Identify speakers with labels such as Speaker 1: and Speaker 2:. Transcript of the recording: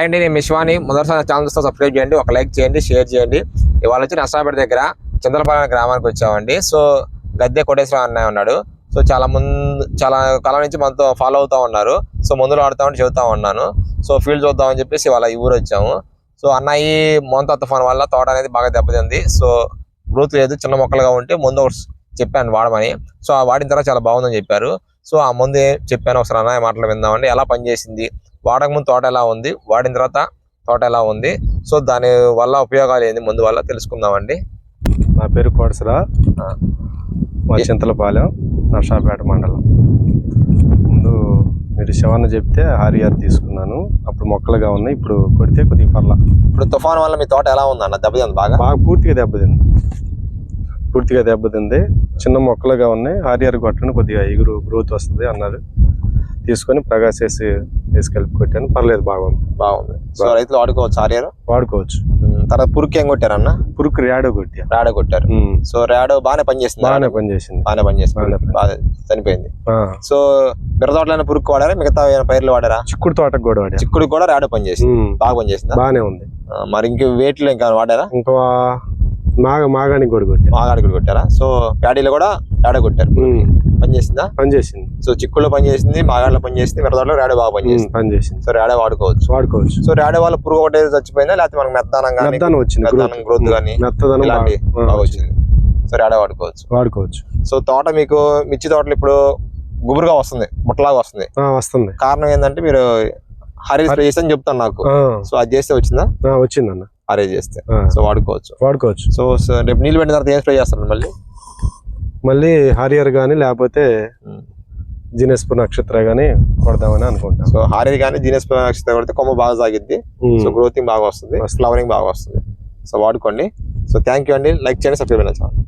Speaker 1: అండి నేను మిశ్వాని మొదటిసారి ఛానల్ చూస్తే సబ్స్క్రైబ్ చేయండి ఒక లైక్ చేయండి షేర్ చేయండి. ఇవాళ వచ్చి నష్టాపేట దగ్గర చంద్రపాలెం గ్రామానికి వచ్చామండి. సో గద్దె కోటేశ్వర అన్నయ్య ఉన్నాడు. సో చాలా ముందు చాలా కాలం నుంచి మనతో ఫాలో అవుతా ఉన్నారు. సో మందులు ఆడుతామని చెబుతా ఉన్నాను. సో ఫీల్డ్ చూద్దామని చెప్పేసి ఇవాళ ఈ ఊరు వచ్చాము. సో అన్నయ్య మొంత తుఫాన్ వల్ల తోట అనేది బాగా దెబ్బతింది. సో గ్రోత్ లేదు చిన్న మొక్కలుగా ఉంటే ముందు చెప్పాను వాడమని. సో ఆ వాడిన తర్వాత చాలా బాగుందని చెప్పారు. సో ఆ ముందు చెప్పాను ఒకసారి అన్నయ్య మాటలు విందామండి. ఎలా పనిచేసింది? వాడక ముందు తోట ఎలా ఉంది? వాడిన తర్వాత తోట ఎలా ఉంది? సో దాని వల్ల ఉపయోగాలు ఏంది? ముందు వల్ల తెలుసుకుందామండి.
Speaker 2: నా పేరు కోడసరా. మా చింతలపాలెం నర్సాపేట మండలం. ముందు మీరు శివన్న చెప్తే హారియార్ తీసుకున్నాను. అప్పుడు మొక్కలుగా ఉన్నాయి ఇప్పుడు కొడితే కొద్దిగా పర్ల.
Speaker 1: ఇప్పుడు తుఫాన్ వల్ల మీ తోట ఎలా ఉంది అన్న దెబ్బతింది బాగా?
Speaker 2: బాగా పూర్తిగా దెబ్బతింది. పూర్తిగా దెబ్బతింది. చిన్న మొక్కలుగా ఉన్నాయి. హారియార్ కొట్టండి కొద్దిగా ఎగురు గ్రోత్ వస్తుంది అన్నారు తీసుకొని ప్రకాశ్ వేసి వేసి కలిపి కొట్టాను. పర్లేదు బాగుంది.
Speaker 1: బాగుంది. సో రైతులు వాడుకోవచ్చు ఆర్యారు
Speaker 2: వాడుకోవచ్చు.
Speaker 1: తర్వాత పురుకు ఏం కొట్టారన్న?
Speaker 2: పురుకు ర్యాడో కొట్టా
Speaker 1: రాడో కొట్టారు. సో రాడో బాగానే పనిచేస్తుంది
Speaker 2: బాగానే పనిచేసింది.
Speaker 1: బాగానే పనిచేస్తుంది బాగా చనిపోయింది. సో బిరదోటలైన పురుకు వాడారా? మిగతా పైర్లు వాడారా?
Speaker 2: చిక్కుడు తోటకు కూడా వాడా
Speaker 1: చిక్కుడు కూడా రాడో పనిచేసింది. బాగా పనిచేసిందా?
Speaker 2: బాగానే ఉంది.
Speaker 1: మరి ఇంక వేట్లు ఇంకా వాడారా?
Speaker 2: ఇంకా మాగ మాగానికి కూడా కొట్టా
Speaker 1: మాగాడి కూడా కొట్టారా? సో ప్యాడీలో కూడా రాడో కొట్టారు. పనిచేసిందా
Speaker 2: పనిచేసింది
Speaker 1: సో చిక్కుల్లో పనిచేసింది మాగాడిలో పనిచేసింది మిరదోటలో రాడో బాగా పనిచేసింది
Speaker 2: పనిచేసింది
Speaker 1: సో రాడో వాడుకోవచ్చు.
Speaker 2: వాడుకోవచ్చు.
Speaker 1: సో రాడో వల్ల పురుగు ఒకటే చచ్చిపోయిందా? లేకపోతే మనకు మెత్తానం కానీ
Speaker 2: మెత్తదనం వచ్చింది
Speaker 1: మెత్తదనం గ్రోత్. కానీ
Speaker 2: మెత్తదనం బాగా-
Speaker 1: వచ్చింది. సో రాడో వాడుకోవచ్చు.
Speaker 2: వాడుకోవచ్చు.
Speaker 1: సో తోట మీకు మిర్చి తోటలు ఇప్పుడు గుబురుగా వస్తుంది బుట్టలాగా వస్తుంది.
Speaker 2: వస్తుంది.
Speaker 1: కారణం ఏంటంటే మీరు హరి స్ప్రే అని చెప్తాను నాకు. సో అది చేస్తే వచ్చిందా?
Speaker 2: వచ్చిందన్న.
Speaker 1: హరే చేస్తే. సో వాడుకోవచ్చు.
Speaker 2: వాడుకోవచ్చు.
Speaker 1: సో రేపు నీళ్ళు పెట్టిన తర్వాత ఏం స్ప్రే చేస్తారు మళ్ళీ?
Speaker 2: మళ్ళీ హారియర్ గానీ లేకపోతే జినెస్పు నక్షత్ర గానీ కొడదామని అనుకుంటాం.
Speaker 1: సో హారీ కానీ జీనస్ నక్షత్రం కొడితే కొమ్మ బాగా సాగిద్ది. సో గ్రోతింగ్ బాగా వస్తుంది.
Speaker 2: వస్తుంది.
Speaker 1: ఫ్లవరింగ్ బాగా వస్తుంది. సో వాడుకోండి. సో థ్యాంక్ యూ అండి. లైక్ చేయండి సబ్స్క్రైబ్ అయినా